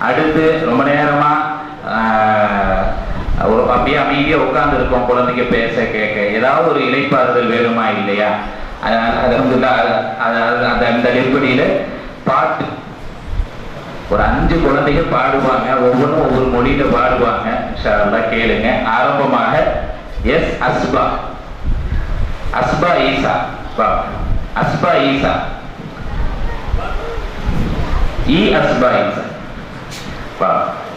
அடுத்து ரொம்ப நேரமா ஆஹ், ஒரு அப்படியே அமைதியா உட்கார்ந்து இருக்கோம் குழந்தைங்க பேச கேட்க. ஏதாவது ஒரு இலைப்பாறுதல் வேணுமா இல்லையா? அதாவது அந்த அந்த அடிப்படையில பாட்டு. ஒரு அஞ்சு குழந்தைகள் பாடுவாங்க. ஒவ்வொன்றும் ஒவ்வொரு மொழியில பாடுவாங்க. கேளுங்க. ஆரம்பமாக எஸ் அஸ்பா. அஸ்பா ஈசா. அஸ்பா ஈசா. இ அஸ்பா ஈசா. வா Assalamualaikum.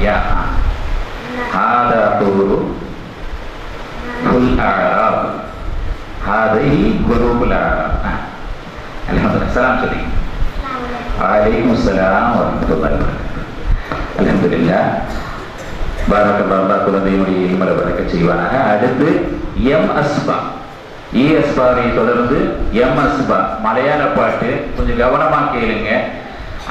யா ஹாதா ஹூரு ஃபுல் அராப் ஹாதை குரூபுல் அராப் அல்ஹம்துலில்லாஹ் சலாம் சொல்லி Assalamualaikum. வலைக்கும் அஸ்ஸலாம் வரமத்துல்லாஹி குழந்தையுடைய அல்ஹம்துலில்லாஹ் பாரக்கல்லாஹ் செய்வானாக அடுத்து எம் அஸ்பா இ அஸ்பாவை தொடர்ந்து எம் அஸ்பா மலையாள பாட்டு. கொஞ்சம் கவனமா கேளுங்க.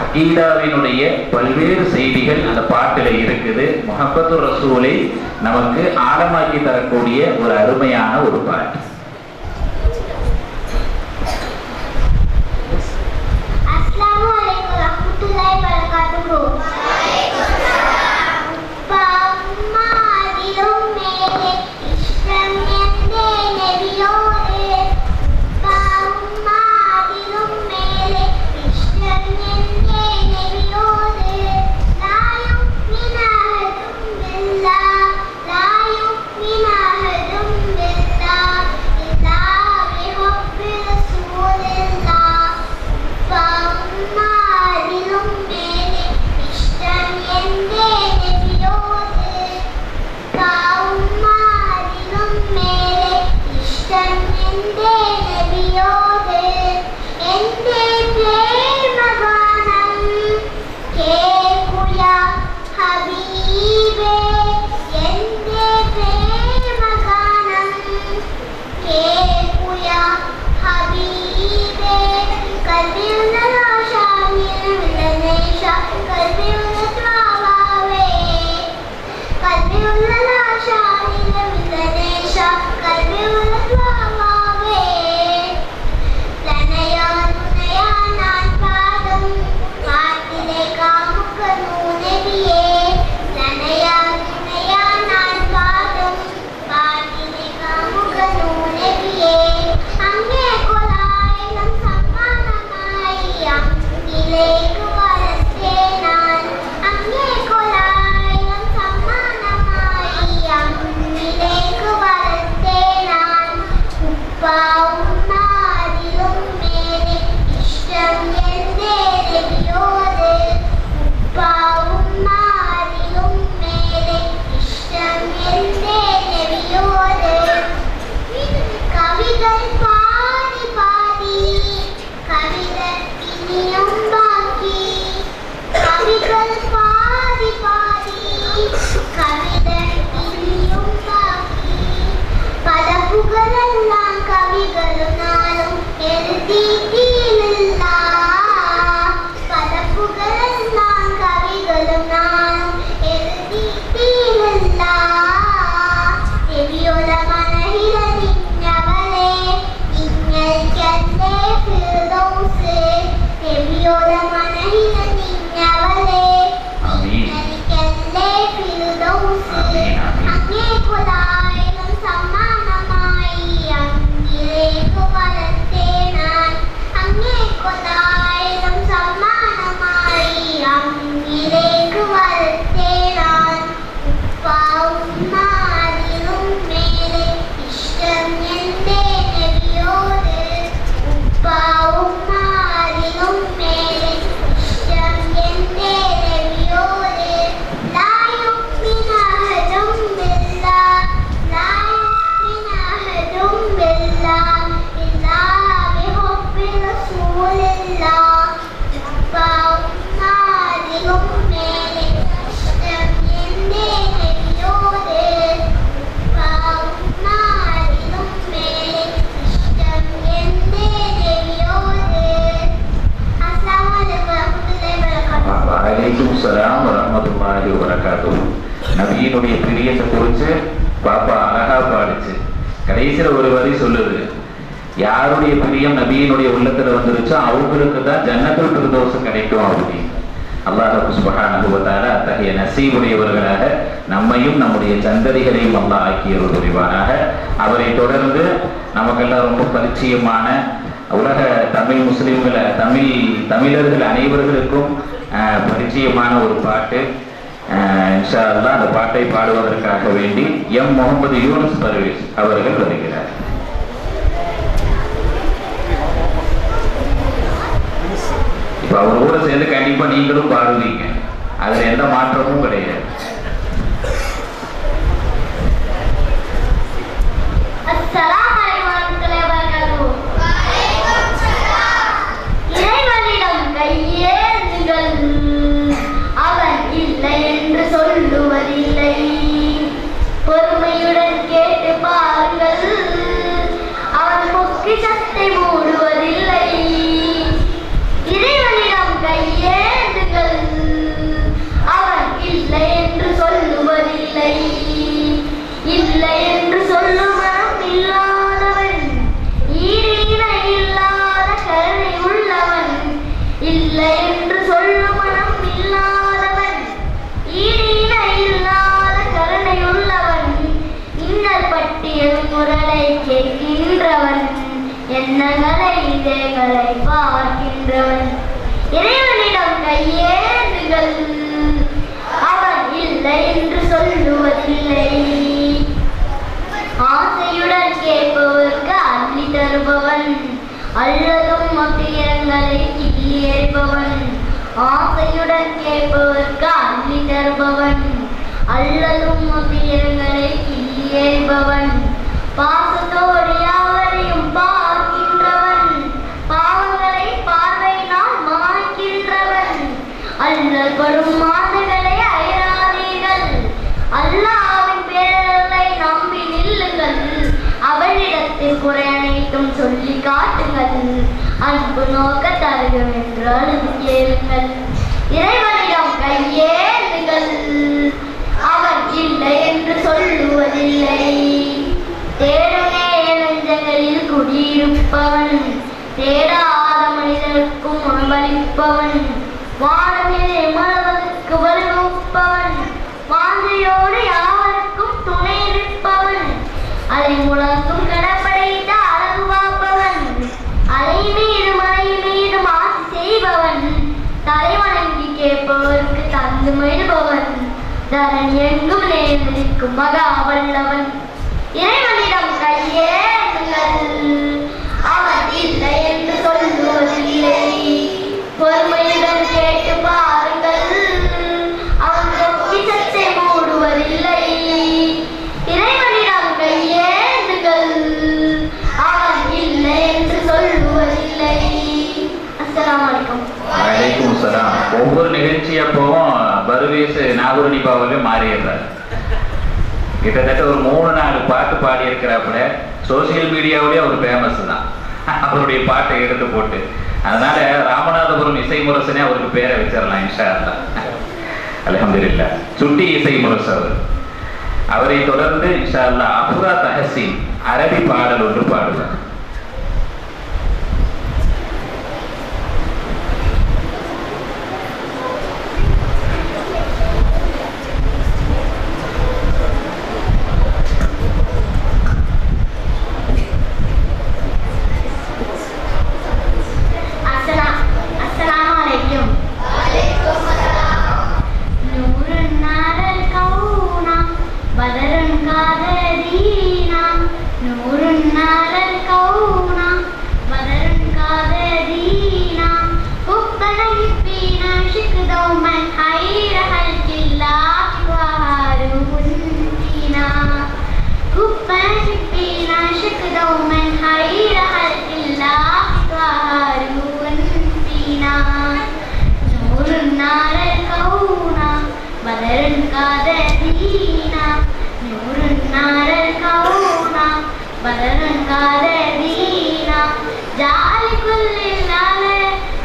அகீதாவினுடைய பல்வேறு செய்திகள் அந்த பாட்டில் இருக்குது. முகப்பத்து ரசூலை நமக்கு ஆழமாக்கி தரக்கூடிய ஒரு அருமையான ஒரு பாட்டு. എന്റെ നബിയോട് എന്റെ கடைசியில் ஒரு வரி சொல்லுது. யாருடைய பிரியம் நபியினுடைய உள்ளத்துல வந்துருச்சோ அவங்களுக்கு தான் ஜன்னத்தில் பிரதோஷம் கிடைக்கும் அப்படின்னு. அல்லாஹு சுபஹானஹு அத்தகைய நசீவுடையவர்களாக நம்மையும் நம்முடைய சந்ததிகளையும் அல்லா ஆக்கியவர் புரிவானாக அவரை தொடர்ந்து நமக்கெல்லாம் ரொம்ப பரிச்சயமான உலக தமிழ் முஸ்லிம்களை தமிழ் தமிழர்கள் அனைவர்களுக்கும் பரிச்சயமான ஒரு பாட்டு. இன்ஷா அல்லாஹ் அந்த பாட்டை பாடுவதற்காக வேண்டி எம் முகமது யூனஸ் பர்வேஸ் அவர்கள் வருகிறார். இப்ப அவர் கூட சேர்ந்து கண்டிப்பா நீங்களும் பாடுவீங்க. அதுல எந்த மாற்றமும் கிடையாது. கேட்கின்றவன் எண்ணங்களை இதயங்களை பார்க்கின்றவன். இறைவனிடம் கையேந்துகள் அவன் இல்லை என்று சொல்லுவதில்லை ஆசையுடன் கேட்பவருக்கு அள்ளி தருபவன் அல்லதும் மத்தியங்களை கிள்ளி எறிபவன் ஆசையுடன் கேட்பவர்க்கு அள்ளி தருபவன். அல்லதும் மத்தியங்களை கிள்ளி எறிபவன் பாசத்தோடு அன்பு நோக்க தருகம் என்றால் அழுது கேளுங்கள். இறைவனிடம் கையேந்துங்கள் அவர் இல்லை என்று சொல்லுவதில்லை. தேடுமே நெஞ்சங்களில் குடியிருப்பவன் தேடாத மனிதனுக்கும் உணவளிப்பவன் வானமே மலவதற்கு வலுவப்பவன் வாந்தையோடு யாவருக்கும் துணை இருப்பவன் அதை முழங்கும் தரணி எங்கும் நேர்ந்திருக்கும் மகா வல்லவன் இறைவனிடம் பருவேஸ் நாகூர் மாறிடுறாரு. கிட்டத்தட்ட ஒரு மூணு நாலு பாட்டு பாடி இருக்கிறாப்புல சோசியல் மீடியாவிலேயே அவர் ஃபேமஸ் தான். அவருடைய பாட்டை எடுத்து போட்டு. அதனால ராமநாதபுரம் இசை முரசனே அவருக்கு பேரை வச்சிடலாம் இன்ஷா அல்லா அல்ஹம்துலில்லாஹ். சுட்டி இசை முரசு அவர். அவரை தொடர்ந்து இன்ஷா அல்லா அபுரா தஹசின் அரபி பாடல் ஒன்று பாடுவார்.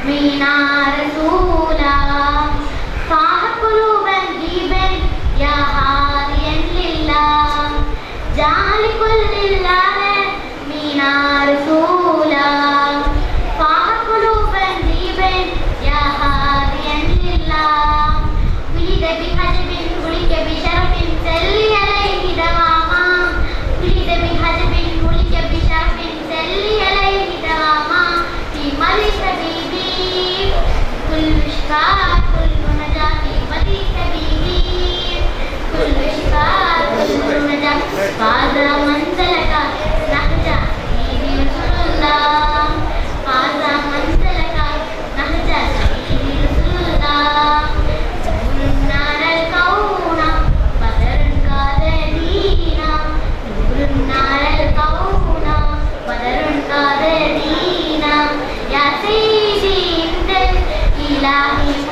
मीनार Bismillahirrahmanirrahim.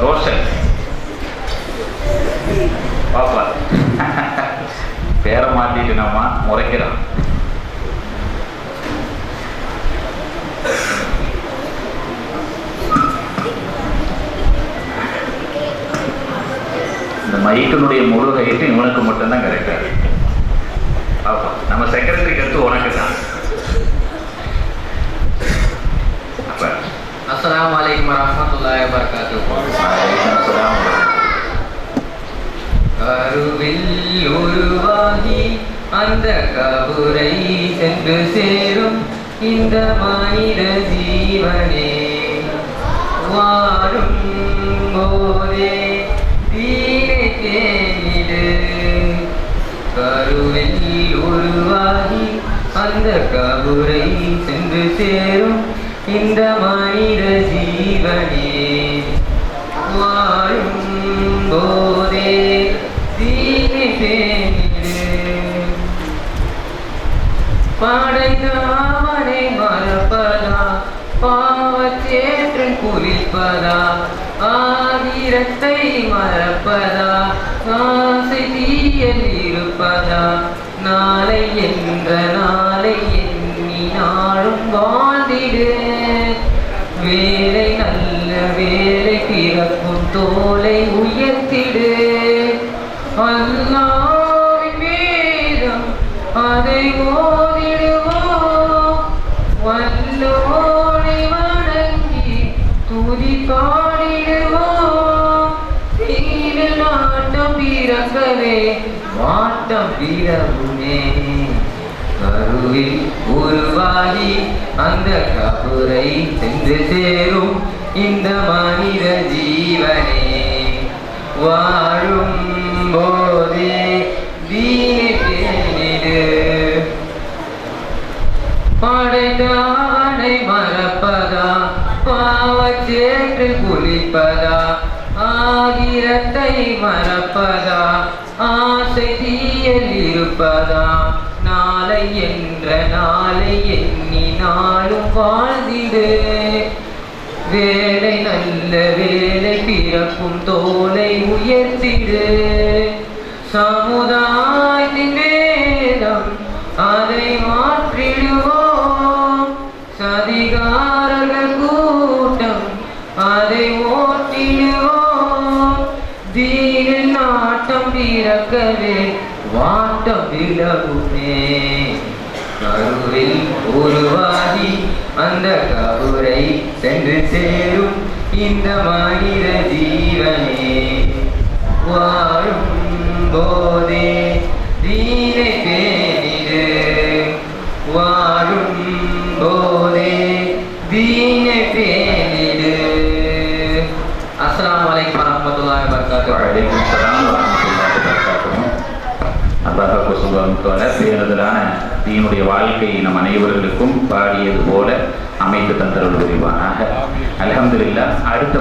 ரோஷன். பாப்பா பேரை மாத்திட்டு நம்ம முறைக்கிறோம் இந்த மைக்கினுடைய முழு ஹைட்டு இவனுக்கு மட்டும்தான் கிடைக்காது. பாப்பா நம்ம செக்ரட்டரிக்கு அடுத்து உனக்கு தான் அப்ப. வலைக்கம் அலைக்கும் வரஹ்மத்துல்லாஹி வபரகாத்துஹு கருவில் உருவாகி அந்த கபுரை சென்று சேரும் இந்த மனித ஜீவனே. வாழும் போதே தீனை தேனிடு. கருவில் உருவாகி அந்த கபுரை சென்று சேரும் இந்த மனித ஆசை தீயல் இருப்பதா? நாளை என்ற நான் கபுரை சென்று சேரும் இந்த மனித ஜீவனே. வாழும் போதே தீனை படைதானை மறப்பதா? பாவச்சேற்று குளிப்பதா? ஆகிரத்தை மறப்பதா? ஆசை தீயல் இருப்பதா? நாளை என்ற நாளை நாளும் நாள் வேலை நல்ல வேலை பிறக்கும் தோலை உயர்த்திடு. சமுதாயத்தின் வேதம் அதை மாற்றிடுவோம். சதிகாரர்கள் கூட்டம் அதை ஓட்டிடுவோம். தீனில் நாட்டம் பிறக்கவே வாட்டம் விலகுமே கருவில் உருவாகி அந்த கபுரை சென்று சேரும் இந்த மனித ஜீவனே வாழும் போதே தீனை பேணிடு வாழும் போதே தீனை பேணிடு அஸ்லாம் அலைக்கும் வரஹ்மத்துல்லாஹி வபரகாத்துஹு வலைக்கும் ஸலாம் வரஹ்மத்துல்லாஹி வபரகாத்துஹு. அல்லாஹ் சுபஹானஹு பேருதலான தீனுடைய வாழ்க்கையை நம் அனைவர்களுக்கும் பாடியது போல அமைத்து தந்தருள் புரிவானாக அல்ஹம்துலில்லாஹ் அடுத்த